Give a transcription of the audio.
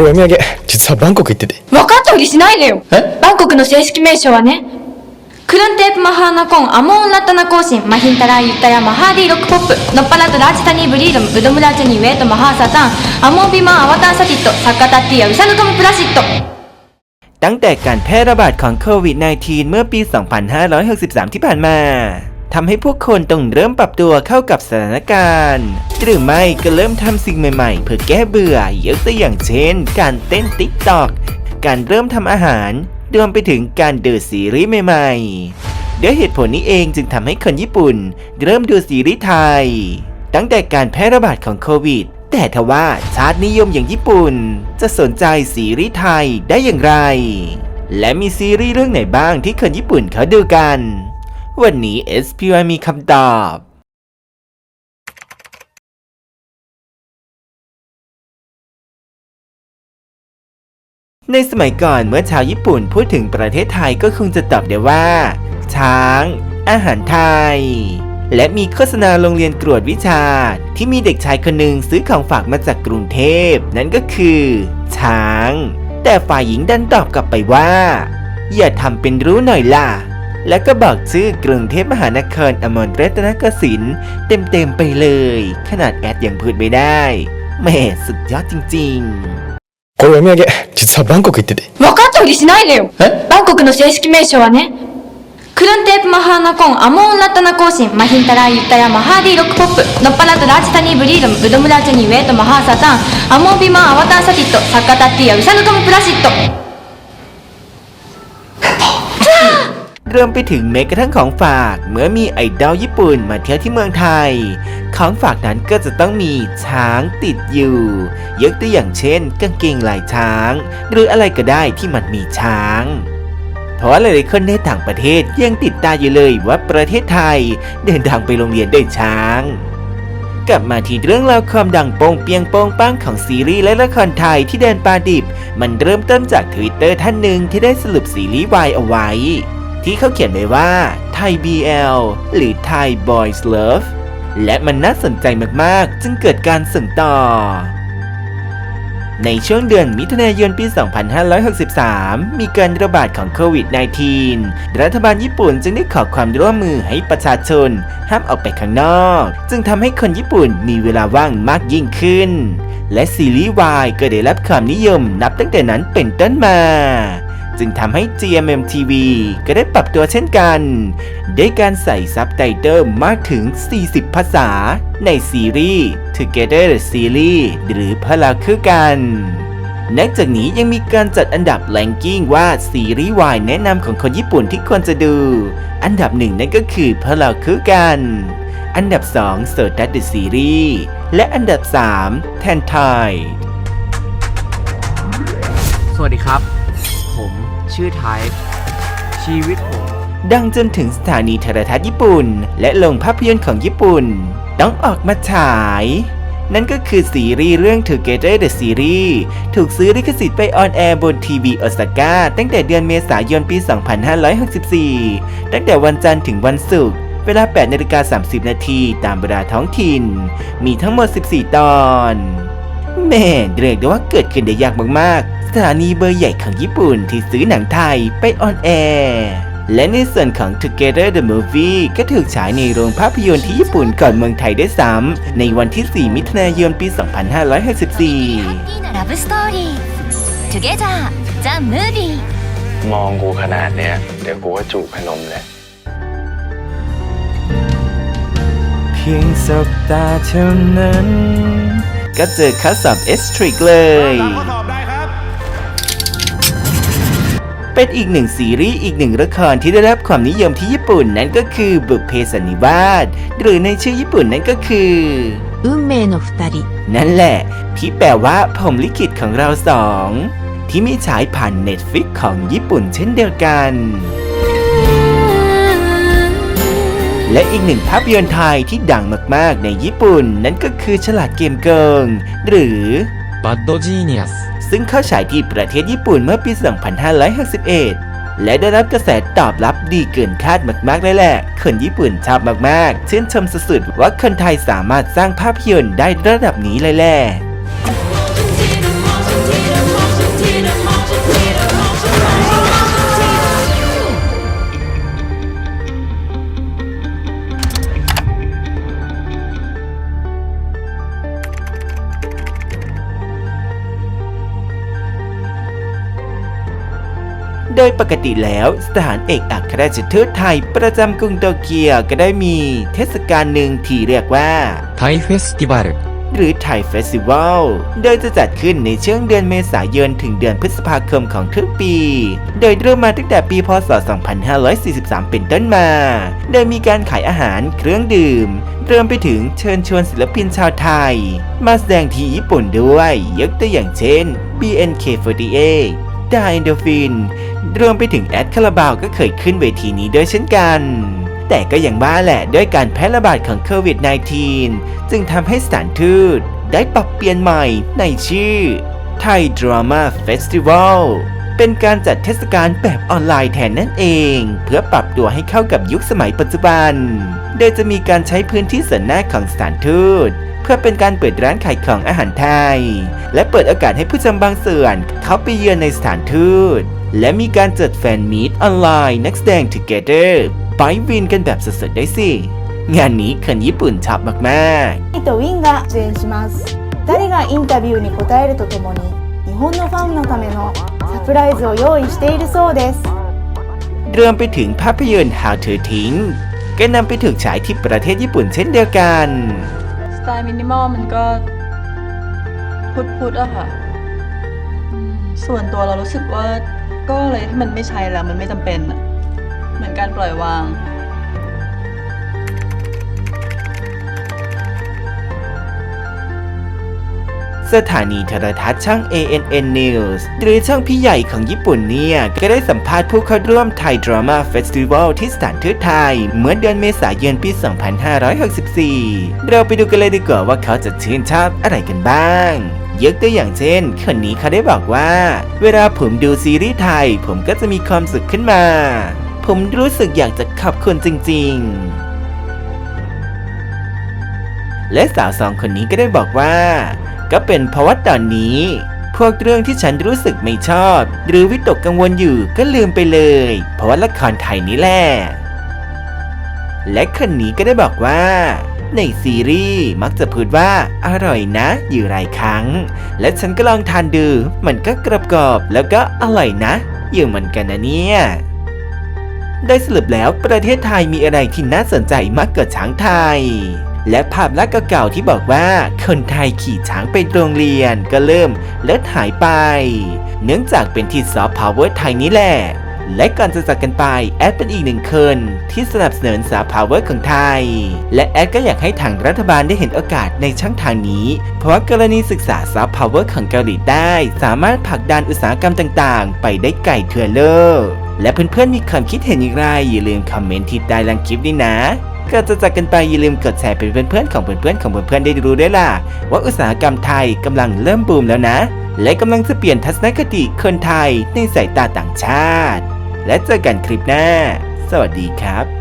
れお土産実はバンコク行ってて分かったふりしないでよえバンコクの正式名称はねクルンテープマハーナコンアモーンラッタナコーシンマヒンタライユッタヤマハーディロックポップノッパラトラーチタニーブリードムウドムラチェニーウェイトマハーサタンアモービマンアワタンサティットサッカタッティアウサヌカムプラシット ตั้งแต่การแพร่ระบาดของโควิด -19 เมื่อปี 2563 ที่ผ่านมา ทำให้ผู้คนต้องเริ่มปรับตัวเข้ากับสถานการณ์ หรือไม่ก็เริ่มทำสิ่งใหม่ๆ เพื่อแก้เบื่อยกตัวอย่างเช่น การเต้นติ๊กตอกการเริ่มทำอาหารรวมไปถึงการดูซีรีส์ใหม่ๆด้วยเหตุผลนี้เองจึงทำให้คนญี่ปุ่น เริ่มดูซีรีส์ไทย ตั้งแต่การแพร่ระบาดของโควิด แต่ทว่าชาตินิยมอย่างญี่ปุ่น จะสนใจซีรีส์ไทยได้อย่างไร และมีซีรีส์เรื่องไหนบ้างที่คนญี่ปุ่นเขาดูกัน วันนี้ SPY มีคำตอบ ในสมัยก่อนเมื่อชาวญี่ปุ่นพูดถึงประเทศไทยก็คงจะตอบได้ว่า ช้าง อาหารไทย และมีโฆษณาโรงเรียนตรวจวิชา ที่มีเด็กชายคนหนึ่งซื้อของฝากมาจากกรุงเทพ นั่นก็คือ ช้าง แต่ฝ่ายหญิงดันตอบกลับไปว่า อย่าทำเป็นรู้หน่อยล่ะ แล้วก็บอกชื่อกรุงเทพมหานครอมรรัตนกสินเต็มๆไปเลย ขนาดแอดยังพูดไม่ได้แหม่สุดยอดจริงๆ これお土産実はバンコク行ってて分かったふりしないでよえバンコクの正式名称はねクルンテープマハーナコンアモーンラッタナコーシンマヒンタライユッタヤマハーディロックポップノッパラトラーチタニーブリードムウドムラチェニーウェイトマハーサタンアモービマンアワタンサティットサッカタッティアウサヌカムプラシット รวมไปถึงแม้กระทั่งของฝาก เมื่อมีไอดอลญี่ปุ่นมาเที่ยวที่เมืองไทย ของฝากนั้นก็จะต้องมีช้างติดอยู่ ยกตัวอย่างเช่นกางเกงลายช้าง หรืออะไรก็ได้ที่มันมีช้างเพราะหลายๆคนในต่างประเทศยังติดตาอยู่เลยว่าประเทศไทยเดินทางไปโรงเรียนด้วยช้าง กลับมาที่เรื่องราวความดังโปงเปียงโปงปังของซีรีส์และละครไทยที่เดินปาดิบ มันเริ่มต้นจากทวิตเตอร์ท่านหนึ่งที่ได้สรุปซีรีส์วายเอาไว้ ที่เขาเขียนไว้ว่าไทย BL หรือไทย Boys Love และมันน่าสนใจมากๆ จึงเกิดการส่งต่อ ในช่วงเดือนมิถุนายนปี 2563 มีการระบาดของโควิด -19 รัฐบาลญี่ปุ่นจึงได้ขอความร่วมมือให้ประชาชน ห้ามออกไปข้างนอก จึงทำให้คนญี่ปุ่นมีเวลาว่างมากยิ่งขึ้น และซีรีส์วายก็ได้รับความนิยมนับตั้งแต่นั้นเป็นต้นมา จึงทำให้ GMM TV ก็ได้ปรับตัวเช่นกัน ด้วยการใส่ซับไตเติลมากถึง 40 ภาษา ในซีรีส์ Together Series หรือพวกเราคือกันนอกจากนี้ยังมีการจัดอันดับแ a งกิ้งว่าซีรีส์วายแนะนำของคนญี่ปุ่นที่ควรจะดู อันดับหนึ่งนั่นก็คือพวกเราคือกัน อันดับ2 s o d a t the Series และอันดับ3แทนไทยสวัสดีครับ ชื่อไทยชีวิตผม ดังจนถึงสถานีโทรทัศน์ญี่ปุ่น และโรงภาพยนตร์ของญี่ปุ่น ต้องออกมาฉาย นั่นก็คือซีรีส์เรื่อง Together the Series ถูกซื้อลิขสิทธิ์ไปออนแอร์บนทีวีโอซาก้าตั้งแต่เดือนเมษายนปี 2564 ตั้งแต่วันจันทร์ถึงวันศุกร์เวลา8นาฬิกา30 นาทีตามเวลาท้องถิ่น มีทั้งหมด 14 ตอน แม่เรียกได้ว่าเกิดขึ้นได้ยากมากๆ สถานีเบอร์ใหญ่ของญี่ปุ่นที่ซื้อหนังไทยไปออนแอร์และในส่วนของ Together the Movie ก็ถูกฉายในโรงภาพยนตร์ที่ญี่ปุ่นก่อนเมืองไทยได้ซ้ำในวันที่ 4 มิถุนายนปี 2564 Love Story Together the Movie มองกูขนาดเนี้ย เดี๋ยวกูก็จูบพนมเลยเพียงสบตาเท่านั้น ก็เจอข้อสอบ S Trick เลย เป็นอีกหนึ่งซีรีส์อีกหนึ่งละครที่ได้รับความนิยมที่ญี่ปุ่นนั่นก็คือบุพเพสันนิวาสหรือในชื่อญี่ปุ่นนั่นก็คือ 運命の二人 นั่นแหละ ที่แปลว่าผมลิขิตของเราสอง ที่มีฉายผ่าน Netflix ของญี่ปุ่นเช่นเดียวกัน และอีกหนึ่งภาพยนตร์ไทยที่ดังมากๆ ในญี่ปุ่น นั้นก็คือฉลาดเกมเกิง หรือ Bad Genius ซึ่งเข้าฉายที่ประเทศญี่ปุ่นเมื่อปี 2561และได้รับกระแสตอบรับดีเกินคาดมากๆเลยแหละ คนญี่ปุ่นชอบมากๆ ชื่นชมสุดๆว่าคนไทยสามารถสร้างภาพยนตร์ได้ระดับนี้เลยแหละ ดยปกติแล้วสถานเอกอัครราชทูตไทยประจำกรุงโตเกียวก็ได้มีเทศกาลหนึ่งที่เรียกว่าไทยเฟสติวัลหรือไทยเฟสติวัล โดยจะจัดขึ้นในช่วงเดือนเมษายนถึงเดือนพฤษภาคมของทุกปี โดยเริ่มมาตั้งแต่ปีพศ 2543 เป็นต้นมา โดยมีการขายอาหารเครื่องดื่ม เริ่มไปถึงเชิญชวนศิลปินชาวไทย มาแสดงที่ญี่ปุ่นด้วย ยกตัวอย่างเช่น BNK48 ดา e นโดฟิน รวมไปถึงแอดคาราบาวก็เคยขึ้นเวทีนี้ด้วยเช่นกัน แต่ก็อย่างว่าแหละด้วยการแพร่ระบาดของโควิด -19 จึงทำให้สถานทูตได้ปรับเปลี่ยนใหม่ในชื่อ Thai Drama Festival เป็นการจัดเทศกาลแบบออนไลน์แทนนั่นเอง เพื่อปรับตัวให้เข้ากับยุคสมัยปัจจุบัน โดยจะมีการใช้พื้นที่ส่วนหน้าของสถานทูต เพื่อเป็นการเปิดร้านขายของอาหารไทย และเปิดโอกาสให้ผู้จำบางส่วนเข้าไปเยือนในสถานทูต และมีการจัดแฟนมีตออนไลน์นักแสดง Together ไปวินกันแบบสดๆได้สิ งานนี้คนญี่ปุ่นชอบมากๆ とウィンが出演します2人がインタビューに答えるとともに日本のファンのためのサプライズを用意しているそうです รวมไปถึงภาพยนตร์ How to ทิ้งก็นำไปถูกฉายที่ประเทศญี่ปุ่นเช่นเดียวกัน ส ไตล์มินิมอลมันก็พุทพุทๆอะค่ะ ส่วนตัวเรารู้สึกว่าก็เลยที่มันไม่ใช่แล้วมันไม่จำเป็นอะเหมือนการปล่อยวาง สถานีโทรทัศน์ช่อง ANN News หรือช่องพี่ใหญ่ของญี่ปุ่นเนี่ย ก็ได้สัมภาษณ์ผู้เข้าร่วมไทยดราม่าเฟสติวัลที่สถานทูตไทย เมื่อเดือนเมษายนปี 2564 เราไปดูกันเลยดีกว่าว่าเขาจะชื่นชอบอะไรกันบ้างยกตัวอย่างเช่น คนนี้เขาได้บอกว่า เวลาผมดูซีรีส์ไทย ผมก็จะมีความสุขขึ้นมา ผมรู้สึกอยากจะขอบคุณจริง ๆ และสาวสองคนนี้ก็ได้บอกว่า ก็เป็นเพราะว่าตอนนี้ พวกเรื่องที่ฉันรู้สึกไม่ชอบ หรือวิตกกังวลอยู่ก็ลืมไปเลย เพราะว่าละครไทยนี่แหละและคนนี้ก็ได้บอกว่า ในซีรีส์มักจะพูดว่าอร่อยนะอยู่หลายครั้ง และฉันก็ลองทานดู มันก็กรอบกรอบๆแล้วก็อร่อยนะ อยู่เหมือนกันนะเนี่ยได้สรุปแล้วประเทศไทยมีอะไรที่น่าสนใจมากกว่าช้างไทย และภาพลักษณ์เก่าๆที่บอกว่าคนไทยขี่ช้างไปโรงเรียนก็เริ่มเลิดหายไป เนื่องจากเป็นที่ซอฟต์พาวเวอร์ไทยนี่แหละ และก่อนจะจากกันไปแอดเป็นอีกหนึ่งคนที่สนับสนุนซอฟต์พาวเวอร์ของไทย และแอดก็อยากให้ทางรัฐบาลได้เห็นโอกาสในช่องทางนี้ เพราะกรณีศึกษาซอฟต์พาวเวอร์ของเกาหลีใต้สามารถผลักดันอุตสาหกรรมต่างๆ ไปได้ไกลทั่วโลกและเพื่อนๆมีความคิดเห็นอย่างไรอย่าลืมคอมเมนต์ที่ใต้ล่างคลิปนี้นะ ก็จะจากกันไปอย่าลืมกดแชร์เป็นเพื่อนๆของเพื่อนๆของเพื่อนๆได้รู้ด้วยล่ะ ว่าอุตสาหกรรมไทยกำลังเริ่มบูมแล้วนะ และกำลังจะเปลี่ยนทัศนคติคนไทยในสายตาต่างชาติ และเจอกันคลิปหน้า สวัสดีครับ